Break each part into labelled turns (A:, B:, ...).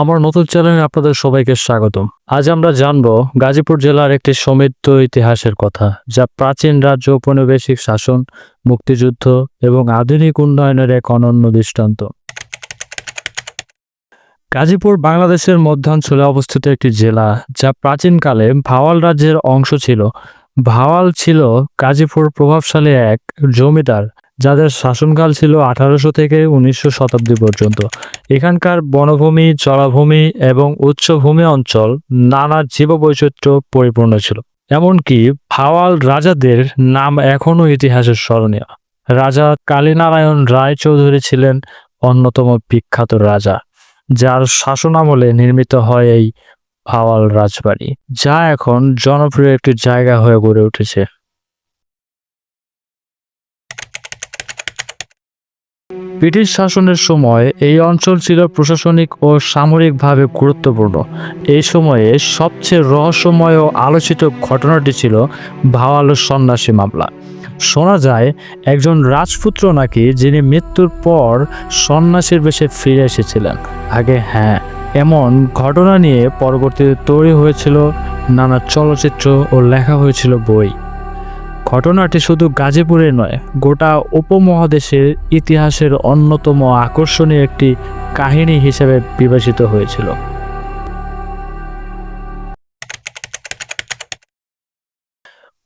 A: আমার নতুন চ্যানেলে আপনাদের সবাইকে স্বাগতম। আজ আমরা জানব গাজীপুর জেলার একটি সমৃদ্ধ ইতিহাসের কথা, যা প্রাচীন রাজ্য ঔপনিবেশিক শাসন, মুক্তিযুদ্ধ এবং আধুনিক উন্নয়নের এক অনন্য দৃষ্টান্ত। গাজীপুর বাংলাদেশের মধ্যাঞ্চলে অবস্থিত একটি জেলা, যা প্রাচীনকালে ভাওয়াল রাজ্যের অংশ ছিল। ভাওয়াল ছিল গাজীপুর প্রভাবশালী এক জমিদার যাদের শাসনকাল ছিল আঠারোশো থেকে উনিশশো শতাব্দী পর্যন্ত। এখানকার বনভূমি, জলাভূমি এবং উচ্চভূমি অঞ্চল নানা জীববৈচিত্র্য পরিপূর্ণ ছিল। এমনকি ভাওয়াল রাজাদের নাম এখনও ইতিহাসের স্মরণীয়। রাজা কালীনারায়ণ রায় চৌধুরী ছিলেন অন্যতম বিখ্যাত রাজা, যার শাসনামলে নির্মিত হয় এই ভাওয়াল রাজবাড়ি, যা এখন জনপ্রিয় একটি জায়গা হয়ে গড়ে উঠেছে। ব্রিটিশ শাসনের সময় এই অঞ্চল ছিল প্রশাসনিক ও সামরিকভাবে গুরুত্বপূর্ণ। এই সময়ে সবচেয়ে রহস্যময় ও আলোচিত ঘটনাটি ছিল ভাওয়াল সন্ন্যাসী মামলা। শোনা যায়, একজন রাজপুত্র নাকি যিনি মৃত্যুর পর সন্ন্যাসীর বেশে ফিরে এসেছিলেন। আগে হ্যাঁ এমন ঘটনা নিয়ে পরবর্তীতে তৈরি হয়েছিল নানা চলচ্চিত্র ও লেখা হয়েছিল বই। ঘটনাটি শুধু গাজীপুরে নয়, গোটা উপমহাদেশের ইতিহাসের অন্যতম আকর্ষণীয় একটি কাহিনী হিসেবে বিবেচিত হয়েছিল।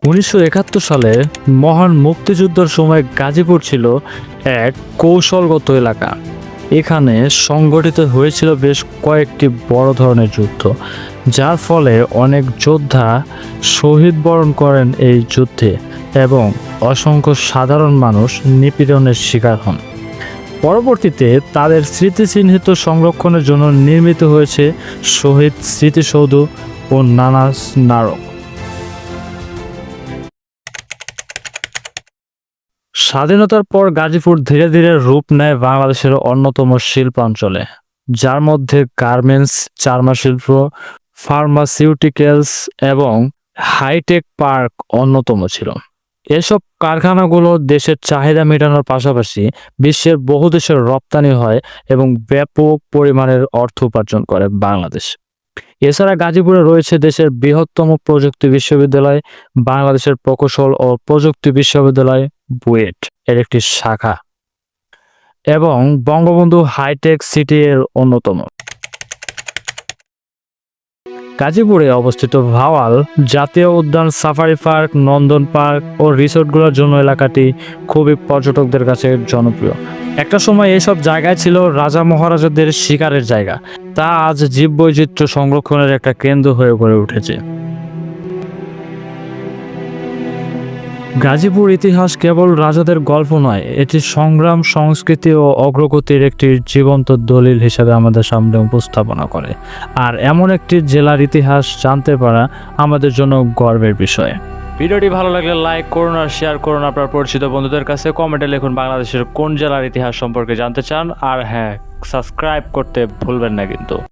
A: উনিশশো একাত্তর সালে মহান মুক্তিযুদ্ধের সময় গাজীপুর ছিল এক কৌশলগত এলাকা। এখানে সংগঠিত হয়েছিল বেশ কয়েকটি বড় ধরনের যুদ্ধ, যার ফলে অনেক যোদ্ধা শহীদ বরণ করেন এই যুদ্ধে। এবং অসংখ্য সাধারণ মানুষ নিপীড়নের শিকার হন। পরবর্তীতে তাদের স্মৃতিচিহ্নিত সংরক্ষণের জন্য নির্মিত হয়েছে শহীদ স্মৃতিসৌধ ও নানা স্মারক। স্বাধীনতার পর গাজীপুর ধীরে ধীরে রূপ নেয় বাংলাদেশের অন্যতম শিল্পাঞ্চলে, যার মধ্যে গার্মেন্টস, চারমা শিল্প, ফার্মাসিউটিক্যালস এবং হাইটেক পার্ক অন্যতম ছিল। এসব কারখানাগুলো দেশের চাহিদা মেটানোর পাশাপাশি বিশ্বের বহু দেশের রপ্তানি হয় এবং ব্যাপক পরিমাণের অর্থ উপার্জন করে বাংলাদেশ। এছাড়া গাজীপুরে রয়েছে দেশের বৃহত্তম প্রযুক্তি বিশ্ববিদ্যালয়, বাংলাদেশের প্রকৌশল ও প্রযুক্তি বিশ্ববিদ্যালয়, বুয়েট, এর একটি শাখা এবং বঙ্গবন্ধু হাইটেক সিটি এর অন্যতম। গাজীপুরে অবস্থিত ভাওয়াল জাতীয় উদ্যান, সাফারি পার্ক, নন্দন পার্ক ও রিসোর্টগুলোর জন্য এলাকাটি খুবই পর্যটকদের কাছে জনপ্রিয়। একটা সময় এসব জায়গায় ছিল রাজা মহারাজাদের শিকারের জায়গা। তা আজ জীববৈচিত্র্য সংরক্ষণের একটা কেন্দ্র হয়ে গড়ে উঠেছে। গাজীপুর ইতিহাস কেবল রাজাদের গল্প নয়, এটি সংগ্রাম, সংস্কৃতি ও অগ্রগতির একটি জীবন্ত দলিল হিসেবে আমাদের সামনে উপস্থাপনা করে। আর এমন একটি জেলার ইতিহাস জানতে পারা আমাদের জন্য গর্বের বিষয়। ভিডিওটি ভালো লাগলে লাইক করুন আর শেয়ার করুন আপনার পরিচিত বন্ধুদের কাছে। কমেন্টে লিখুন বাংলাদেশের কোন জেলার ইতিহাস সম্পর্কে জানতে চান। আর হ্যাঁ সাবস্ক্রাইব করতে ভুলবেন না কিন্তু।